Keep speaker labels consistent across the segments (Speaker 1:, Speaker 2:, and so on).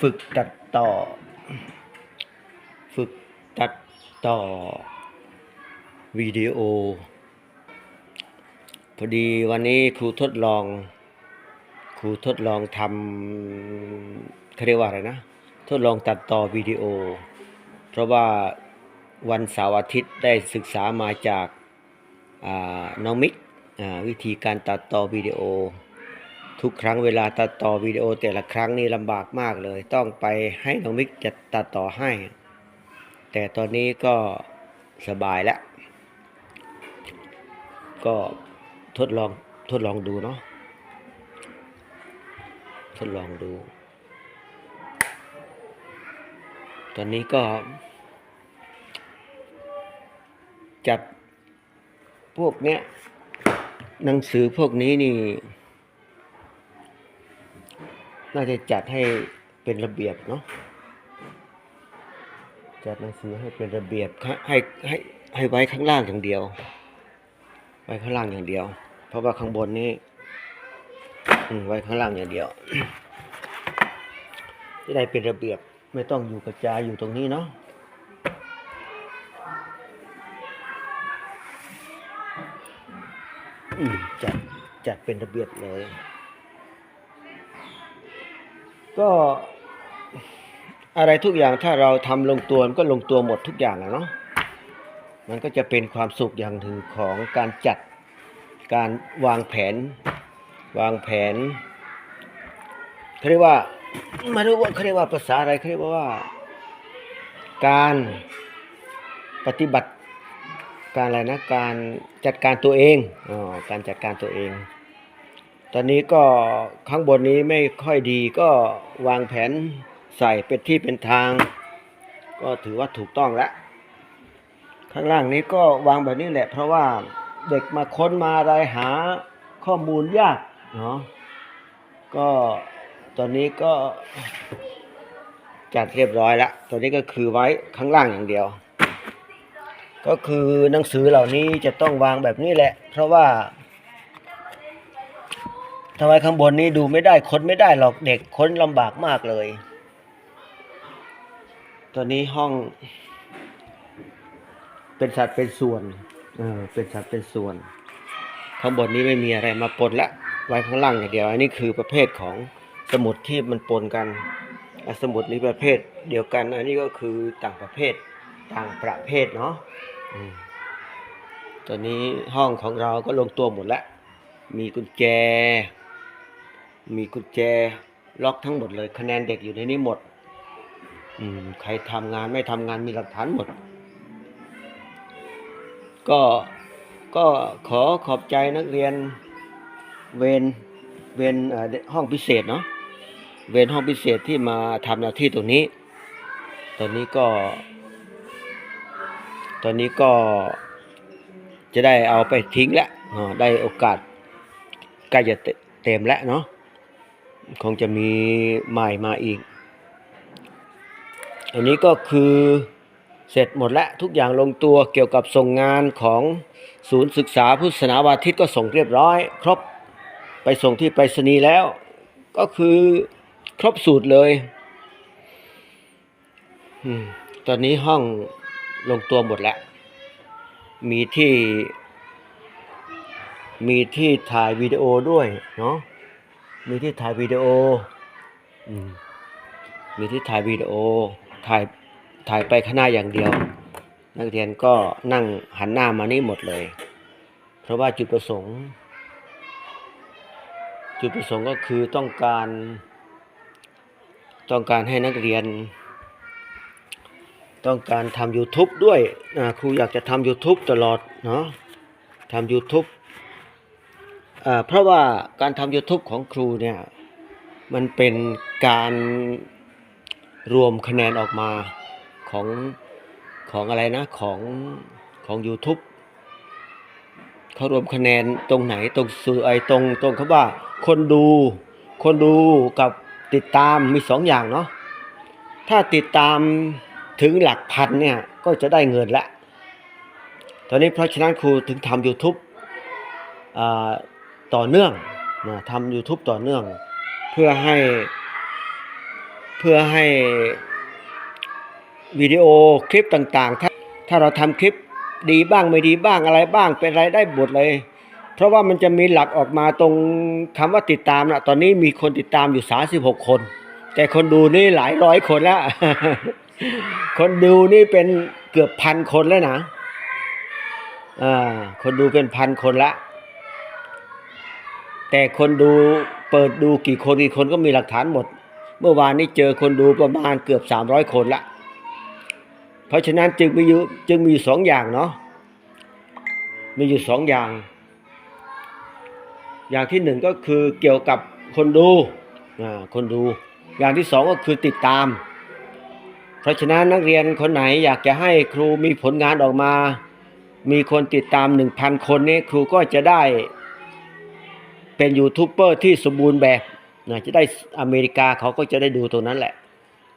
Speaker 1: ฝึกตัดต่อ ฝึกตัดต่อวิดีโอ พอดีวันนี้ครูทดลอง ครูทดลองทำเขาเรียกว่าอะไรนะ ทดลองตัดต่อวิดีโอ เพราะว่าวันเสาร์อาทิตย์ได้ศึกษามาจากน้องมิกวิธีการตัดต่อวิดีโอ ทุกครั้งเวลาตัดต่อวิดีโอแต่ละครั้งนี่ลำบากมากเลย ต้องไปให้น้องมิกจะตัดต่อให้ แต่ตอนนี้ก็สบายแล้ว ก็ทดลองทดลองดูเนาะทดลองดู ตอนนี้ก็ จัดพวกเนี้ยหนังสือพวกนี้นี่ น่าจะจัดให้เป็นระเบียบเนาะจัดหนังสือให้เป็นระเบียบให้ให้ให้ไว้ข้างล่างอย่างเดียว ไว้ข้างล่างอย่างเดียว เพราะว่าข้างบนนี้ไว้ข้างล่างอย่างเดียวจะได้เป็นระเบียบไม่ต้องอยู่กระจายอยู่ตรงนี้เนาะจัดจัดเป็นระเบียบเลย ก็อะไรทุกอย่างถ้าเราทำลงตัวมันก็ลงตัวหมดทุกอย่างอะเนาะมันก็จะเป็นความสุขอย่างหนึ่งของการจัดการวางแผน วางแผนเขาเรียกว่าไมารู้ว่าเขาเรียกว่าภาษาอะไรเขาเรียกว่า การปฏิบัติการอะไรนะการจัดการตัวเองอ๋อการจัดการตัวเอง ตอนนี้ก็ข้างบนนี้ไม่ค่อยดีก็วางแผนใส่เป็นที่เป็นทาง ก็ถือว่าถูกต้องแล้วข้างล่างนี้ก็วางแบบนี้แหละ เพราะว่าเด็กมาค้นมาอะไรหาข้อมูลยากเนาะก็ตอนนี้ก็จัดเรียบร้อยแล้วตอนนี้ก็คือไว้ข้างล่างอย่างเดียว ก็คือหนังสือเหล่านี้จะต้องวางแบบนี้แหละ เพราะว่า ทำไมข้างบนนี้ดูไม่ได้ค้นไม่ได้หรอกเด็กค้นลำบากมากเลยตอนนี้ห้อง เป็นสัดเป็นส่วน เออ เป็นสัดเป็นส่วน ข้างบนนี้ไม่มีอะไรมาปนละ ไว้ข้างล่างอย่างเดียว อันนี้คือประเภทของสมุดที่มันปนกันอสมุดนี้ประเภทเดียวกัน อันนี้ก็คือต่างประเภท ต่างประเภทเนาะอตอนนี้ห้องของเราก็ลงตัวหมดแล้ว มีกุญแจ มีกุญแจล็อกทั้งหมดเลย คะแนนเด็กอยู่ในนี้หมด อืม ใครทำงานไม่ทำงานมีหลักฐานหมด ก็ก็ขอขอบใจนักเรียนเวนเวนห้องพิเศษเนาะเวนห้องพิเศษที่มาทำหน้าที่ตรงนี้ ตอนนี้ก็ ตอนนี้ก็จะได้เอาไปทิ้งแล้วเนาะได้โอกาสใกล้จะเต็มแล้วเนาะ คงจะมีใหม่มาอีก อันนี้ก็คือเสร็จหมดแล้วทุกอย่างลงตัวเกี่ยวกับส่งงานของศูนย์ศึกษาพุทธศาสนาวาทิตก็ส่งเรียบร้อย ครบไปส่งที่ไปรษณีย์แล้ว ก็คือครบสูตรเลยตอนนี้ห้องลงตัวหมดแล้ว มีที่ มีที่ถ่ายวิดีโอด้วยเนาะ มีที่ถ่ายวิดีโออืมมีที่ถ่ายวิดีโอ ถ่ายถ่ายไปข้างหน้าอย่างเดียว นักเรียนก็นั่งหันหน้ามานี่หมดเลย เพราะว่าจุดประสงค์ จุดประสงค์ก็คือต้องการ ต้องการให้นักเรียน ต้องการทำ YouTube ด้วยนะครูอยากจะทำ YouTube ตลอดเนาะทำ YouTube เพราะว่าการทำ YouTube ของครูเนี่ย มันเป็นการรวมคะแนนออกมาของของอะไรนะของของ YouTube เขารวมคะแนนตรงไหนตรงสื่อไอตรงตรงเขาว่าคนดูคนดูกับติดตามมีสองอย่างเนาะถ้าติดตามถึงหลักพันเนี่ย ก็จะได้เงินละตอนนี้เพราะฉะนั้นครูถึงทำ YouTube อ่า ต่อเนื่องนะทำ YouTube ต่อเนื่อง เพื่อให้ เพื่อให้วิดีโอคลิปต่างๆ ถ้าถ้าเราทำคลิปดีบ้างไม่ดีบ้างอะไรบ้างเป็นไรได้บทเลย เพราะว่ามันจะมีหลักออกมาตรงคำว่าติดตามนะตอนนี้มีคนติดตามอยู่36คน แต่คนดูนี่หลายร้อยคนแล้ว คนดูนี่เป็นเกือบพันคนแล้วนะอ่าคนดูเป็นพันคนละ แต่คนดูเปิดดูกี่คนกี่คนก็มีหลักฐานหมด เมื่อวานนี้เจอคนดูประมาณเกือบสามร้อยคนละ เพราะฉะนั้นจึงมีอยู่จึงมีสองอย่างเนาะมีอยู่สองอย่าง อย่างที่หนึ่งก็คือเกี่ยวกับคนดูอ่าคนดู อย่างที่สองก็คือติดตาม เพราะฉะนั้นนักเรียนคนไหนอยากจะให้ครูมีผลงานออกมา มีคนติดตามหนึ่งพันคนนี้ครูก็จะได้ เป็นยูทูบเบอร์ที่สมบูรณ์แบบนะจะได้อเมริกาเขาก็จะได้ดูตรงนั้นแหละ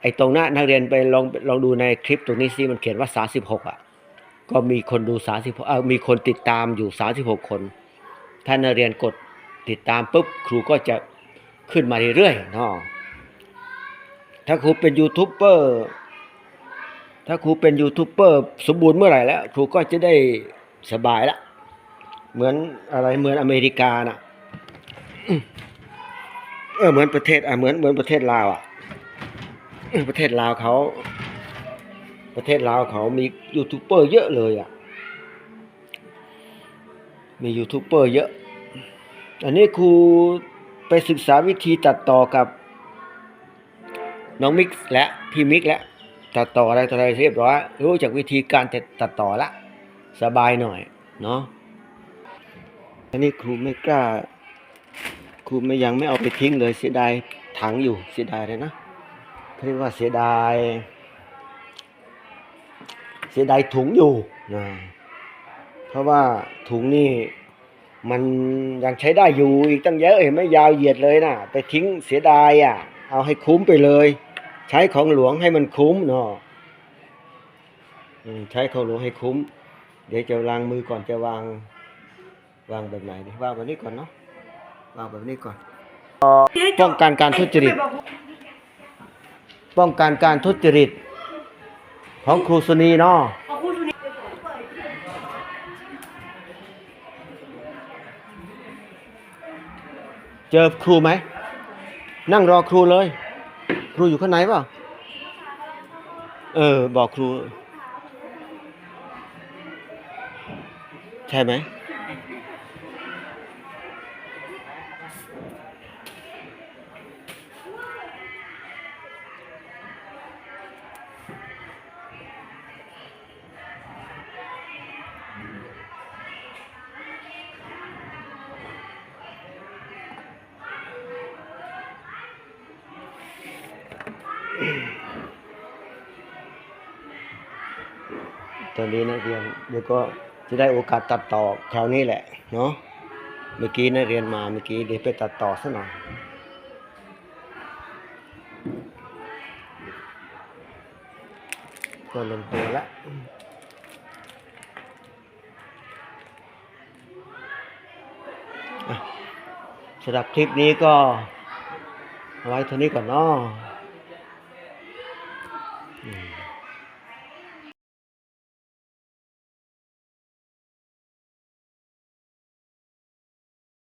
Speaker 1: ไอ้ตรงหน้านักเรียนไปลองลองดูในคลิปตรงนี้สิมันเขียนว่า 36 อะ ก็มีคนดู 36เออมีคนติดตามอยู่ 36 คน ถ้านักเรียนกดติดตามปุ๊บครูก็จะขึ้นมาเรื่อยๆเนาะถ้าครูเป็นยูทูบเบอร์ถ้าครูเป็นยูทูบเบอร์สมบูรณ์เมื่อไหร่แล้ว ครูก็จะได้สบายละ เหมือนอะไรเหมือนอเมริกาน่ะ เออเหมือนประเทศอะเหมือนเหมือนประเทศลาวอะประเทศลาวเขา ประเทศลาวเขามียูทูบเบอร์เยอะเลยอะ มียูทูบเบอร์เยอะ อันนี้ครูไปศึกษาวิธีตัดต่อกับน้องมิกซ์และพี่มิกซ์และตัดต่ออะไรต่ออะไรเรียบร้อยรู้จากวิธีการตัดต่อละ สบายหน่อย เนาะอันนี้ครูไม่กล้า ครูไม่ยังไม่เอาไปทิ้งเลยเสียดายถังอยู่เสียดายเลยนะเขาเรียกว่าเสียดาย เสียดายถุงอยู่นะเพราะว่าถุงนี่มันยังใช้ได้อยู่อีกตั้งเยอะเห็นไหมยาวเหยียดเลยนะไปทิ้งเสียดายอะ เอาให้คุ้มไปเลย ใช้ของหลวงให้มันคุ้มเนาะใช้ของหลวงให้คุ้ม เดี๋ยวจะล้างมือก่อนจะวางวางแบบไหนดีวางแบบนี้ก่อนเนาะ วางแบบนี้ก่อนป้องกันการทุจริต ป้องกันการทุจริต ของครูสุนีเนาะเจอครูไหม นั่งรอครูเลย ครูอยู่ข้างในเปล่าเออ บอกครู ใช่ไหม ตอนนี้นักเรียนเดี๋ยวก็จะได้โอกาสตัดต่อคราวนี้แหละ เนาะเมื่อกี้นักเรียนมาเมื่อกี้เดี๋ยวไปตัดต่อซะหน่อยก็ลงตัวแล้วอะสำหรับคลิปนี้ก็เอาไว้เท่านี้ก่อนเนาะ